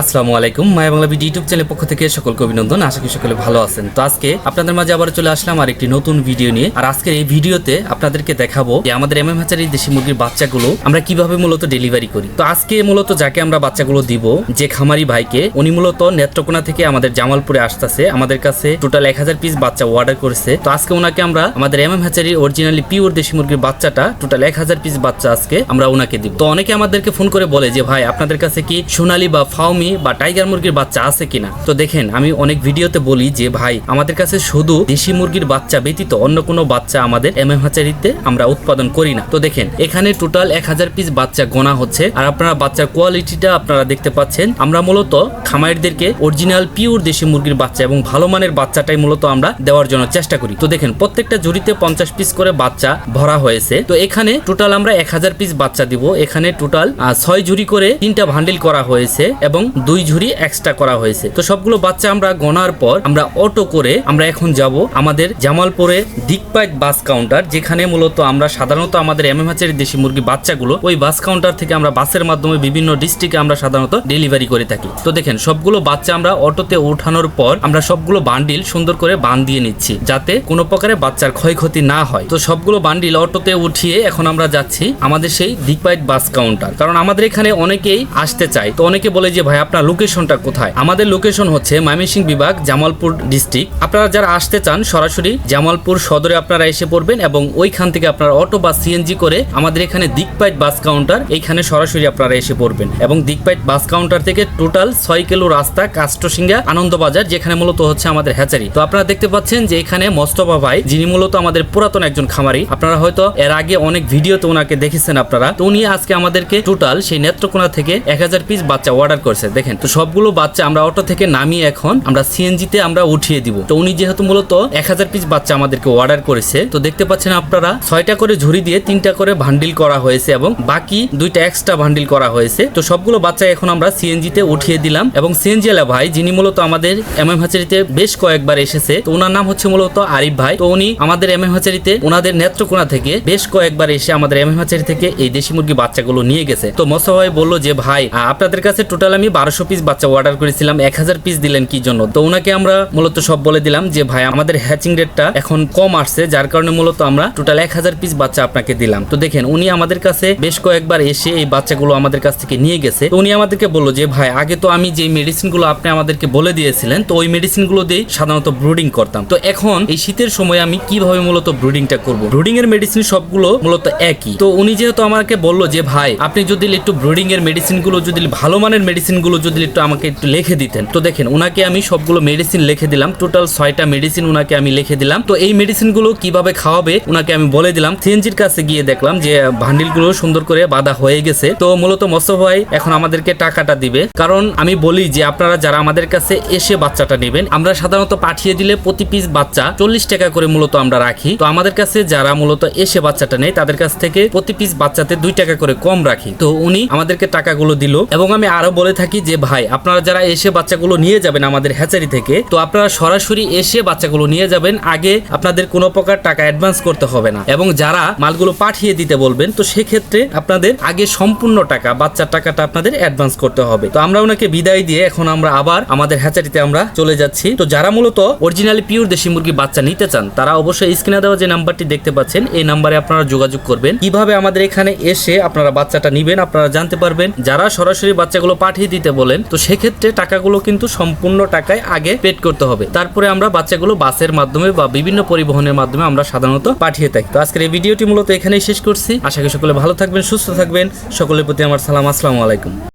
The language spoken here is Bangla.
আসসালামু আলাইকুম, মায়া বাংলা ভিডিও ইউটিউব চ্যানেলের পক্ষ থেকে সকলকে অভিনন্দন, আশা করি সকলে ভালো আছেন। তো আজকে আপনাদের মাঝে আবার চলে আসলাম আর একটি নতুন ভিডিও নিয়ে। আর আজকের এই ভিডিওতে আপনাদেরকে দেখাবো যে আমাদের এমএম হাচারির দেশি মুরগির বাচ্চাগুলো আমরা কীভাবে মূলত ডেলিভারি করি। তো আজকে মূলত যাকে আমরা বাচ্চাগুলো দিব, যে খামারি ভাইকে, উনি মূলত নেত্রকোনা থেকে আমাদের জামালপুরে আসতেছে। আমাদের কাছে টোটাল এক হাজার পিস বাচ্চা অর্ডার করেছে। তো আজকে ওনাকে আমরা আমাদের এমএম হাচারির অরিজিনালি পিওর দেশি মুরগির বাচ্চাটা টোটাল এক হাজার পিস বাচ্চা আজকে আমরা ওনাকে দিব। তো অনেকে আমাদেরকে ফোন করে বলে যে, ভাই, আপনাদের কাছে কি সোনালি বা ফাউমি বা টাইগার মুরগির বাচ্চা আছে কিনা? তো দেখেন, আমি অনেক ভিডিওতে বলি যে, ভাই, আমাদের কাছে শুধু দেশি মুরগির বাচ্চা ব্যতীত অন্য কোনো বাচ্চা আমাদের এম এম হাচারিতে আমরা উৎপাদন করি না। তো দেখেন, এখানে টোটাল এক হাজার পিস বাচ্চা গোনা হচ্ছে। আর আপনারা বাচ্চার কোয়ালিটিটা আপনারা দেখতে পাচ্ছেন। আমরা মূলত খামারিদেরকে অরিজিনাল পিওর দেশি মুরগির বাচ্চা এবং ভালো মানের বাচ্চাটাই মূলত আমরা দেওয়ার জন্য চেষ্টা করি। তো দেখেন, প্রত্যেকটা জুড়িতে পঞ্চাশ পিস করে বাচ্চা ভরা হয়েছে। তো এখানে টোটাল আমরা এক হাজার পিস বাচ্চা দিব। এখানে টোটাল ছয় ঝুড়ি করে তিনটা ভান্ডিল করা হয়েছে এবং দুই ঝুড়ি এক্সট্রা করা হয়েছে। তো সবগুলো বাচ্চা আমরা গনার পর আমরা অটো করে আমরা এখন যাব আমাদের জামালপুরে দিকপাইট বাস কাউন্টার যেখানে মূলত আমরা সাধারণত আমাদের এমএম হাচারি দেশি মুরগি বাচ্চাগুলো, ওই বাস কাউন্টার থেকে আমরা বাসের মাধ্যমে বিভিন্ন ডিস্ট্রিক্টে আমরা সাধারণত ডেলিভারি করে থাকি। তো দেখেন, সবগুলো বাচ্চা আমরা অটোতে ওঠানোর পর আমরা সবগুলো বান্ডিল সুন্দর করে বান দিয়ে নিচ্ছি, যাতে কোনো প্রকারে বাচ্চার ক্ষয়ক্ষতি না হয়। তো সবগুলো বান্ডিল অটোতে উঠিয়ে এখন আমরা যাচ্ছি আমাদের সেই দিকপাইট বাস কাউন্টার কারণ আমাদের এখানে অনেকেই আসতে চায়। তো অনেকে বলে যে, ভাই আপনার লোকেশনটা কোথায়? আমাদের লোকেশন হচ্ছে ময়মনসিংহ বিভাগ, জামালপুর ডিস্ট্রিক্ট আপনারা যারা আসতে চান, সরাসরি জামালপুর সদরে আপনারা এসে পড়বেন এবং ওইখান থেকে আপনারা অটো বা সিএনজি করে আমাদের এখানে দিকপাইট বাস কাউন্টার, এইখানে সরাসরি আপনারা এসে পড়বেন। এবং দিকপাইট বাস কাউন্টার থেকে টোটাল ছয় কিলো রাস্তা কাস্টসিঙ্গা আনন্দবাজার, যেখানে মূলত হচ্ছে আমাদের হ্যাচারি। তো আপনারা দেখতে পাচ্ছেন যে এখানে মস্তফা ভাই, যিনি মূলত আমাদের পুরাতন একজন খামারি, আপনারা হয়তো এর আগে অনেক ভিডিওতে ওনাকে দেখেছেন আপনারা। তো উনি আজকে আমাদেরকে টোটাল সেই নেত্রকোনা থেকে এক হাজার পিস বাচ্চা অর্ডার করেছে। দেখেন, তো সবগুলো বাচ্চা আমরা অটো থেকে নামিয়ে এখন আমরা সিএনজি তে আমরা উঠিয়ে দিব। তো উনি যেহেতু মূলত এক হাজার পিস বাচ্চা আমাদেরকে অর্ডার করেছে, তো দেখতে পাচ্ছেন আপনারা ছয়টা করে ঝুড়ি দিয়ে তিনটা করে ভান্ডিল করা হয়েছে এবং বাকি দুইটা এক্সট্রা ভান্ডিল করা হয়েছে। তো সবগুলো বাচ্চা এখন আমরা সিএনজি তে উঠিয়ে দিলাম এবং সিএনজি আলা ভাই, যিনি মূলত আমাদের এম এম হাচারিতে বেশ কয়েকবার এসেছে, তো ওনার নাম হচ্ছে মূলত আরিফ ভাই। তো উনি আমাদের এম এম হাচারিতে ওনাদের নেত্রকোনা থেকে বেশ কয়েকবার এসে আমাদের এম এম হাচারি থেকে এই দেশি মুরগি বাচ্চাগুলো নিয়ে গেছে। তো মোসা ভাই বলল যে, ভাই আপনাদের কাছে টোটাল আমি বারোশো পিস বাচ্চা অর্ডার করেছিলাম এক হাজার পিস দিলেন কি জন্য? তো ওনাকে আমরা মূলত সব বলে দিলাম যে, ভাই, আমাদের হ্যাচিং রেটটা এখন কম আসছে, যার কারণে মূলত আমরা টোটাল এক হাজার পিস বাচ্চা আপনাকে দিলাম। তো দেখেন, উনি আমাদের কাছে বেশ কয়েকবার এসে এই বাচ্চাগুলো আমাদের কাছ থেকে নিয়ে গেছে। উনি আমাদেরকে বলল যে, ভাই, আগে তো আমি যে মেডিসিনগুলো আপনি আমাদেরকে বলে দিয়েছিলেন, তো ওই মেডিসিনগুলো দিয়ে সাধারণত ব্রুডিং করতাম। তো এখন এই শীতের সময় আমি কীভাবে মূলত ব্রুডিংটা করব? ব্রুডিং এর মেডিসিন সবগুলো মূলত একই। তো উনি যেহেতু আমাকে বলল যে, ভাই, আপনি যদি একটু ব্রুডিং এর মেডিসিনগুলো যদি ভালো মানের মেডিসিন গুলো যদি একটু আমাকে একটু লিখে দিতেন। তো দেখেন ওনাকে আমি সবগুলো মেডিসিন লিখে দিলাম। টোটাল ছয়টা মেডিসিন ওনাকে আমি লিখে দিলাম। তো এই মেডিসিনগুলো কীভাবে খাওয়াবে ওনাকে আমি বলে দিলাম। সিএনজির কাছে গিয়ে দেখলাম যে ভান্ডিলগুলো সুন্দর করে বাঁধা হয়ে গেছে। তো মূলত মৎস্য ভাই এখন আমাদেরকে টাকাটা দিবে। কারণ আমি বলি যে, আপনারা যারা আমাদের কাছে এসে বাচ্চাটা নেবেন, আমরা সাধারণত পাঠিয়ে দিলে প্রতি পিস বাচ্চা চল্লিশ টাকা করে মূলত আমরা রাখি। তো আমাদের কাছে যারা মূলত এসে বাচ্চাটা নেই তাদের কাছ থেকে প্রতি পিস বাচ্চাতে দুই টাকা করে কম রাখি। তো উনি আমাদেরকে টাকাগুলো দিল এবং আমি আরও বলে থাকি যে ভাই, আপনারা যারা এসে বাচ্চাগুলো নিয়ে যাবেন আমাদের হ্যাচারি থেকে, তো আপনারা সরাসরি এসে বাচ্চাগুলো নিয়ে যাবেন, আগে আপনাদের কোনো প্রকার টাকা অ্যাডভান্স করতে হবে না। এবং যারা মালগুলো পাঠিয়ে দিতে বলবেন, তো সেক্ষেত্রে আপনাদের আগে সম্পূর্ণ টাকা, বাচ্চার টাকাটা আপনাদের অ্যাডভান্স করতে হবে। তো আমরা ওনাকে বিদায় দিয়ে এখন আমরা আবার আমাদের হ্যাচারিতে আমরা চলে যাচ্ছি। তো যারা মূলত অরিজিনালি পিওর দেশি মুরগি বাচ্চা নিতে চান, তারা অবশ্যই স্ক্রিনে দেওয়া যে নাম্বারটি দেখতে পাচ্ছেন, এই নাম্বারে আপনারা যোগাযোগ করবেন। কীভাবে আমাদের এখানে এসে আপনারা বাচ্চাটা নিবেন, আপনারা জানতে পারবেন। যারা সরাসরি বাচ্চাগুলো পাঠিয়ে দিতে বলেন, তো সেক্ষেত্রে টাকাগুলো কিন্তু সম্পূর্ণ টাকায় আগে পেড করতে হবে। তারপরে আমরা বাচ্চাগুলো বাসের মাধ্যমে বা বিভিন্ন পরিবহনের মাধ্যমে আমরা সাধারণত পাঠিয়ে থাকি। তো আজকের এই ভিডিওটি মূলত এখানেই শেষ করছি। আশা করি সকলে ভালো থাকবেন, সুস্থ থাকবেন। সকলের প্রতি আমার সালাম, আসসালামু আলাইকুম।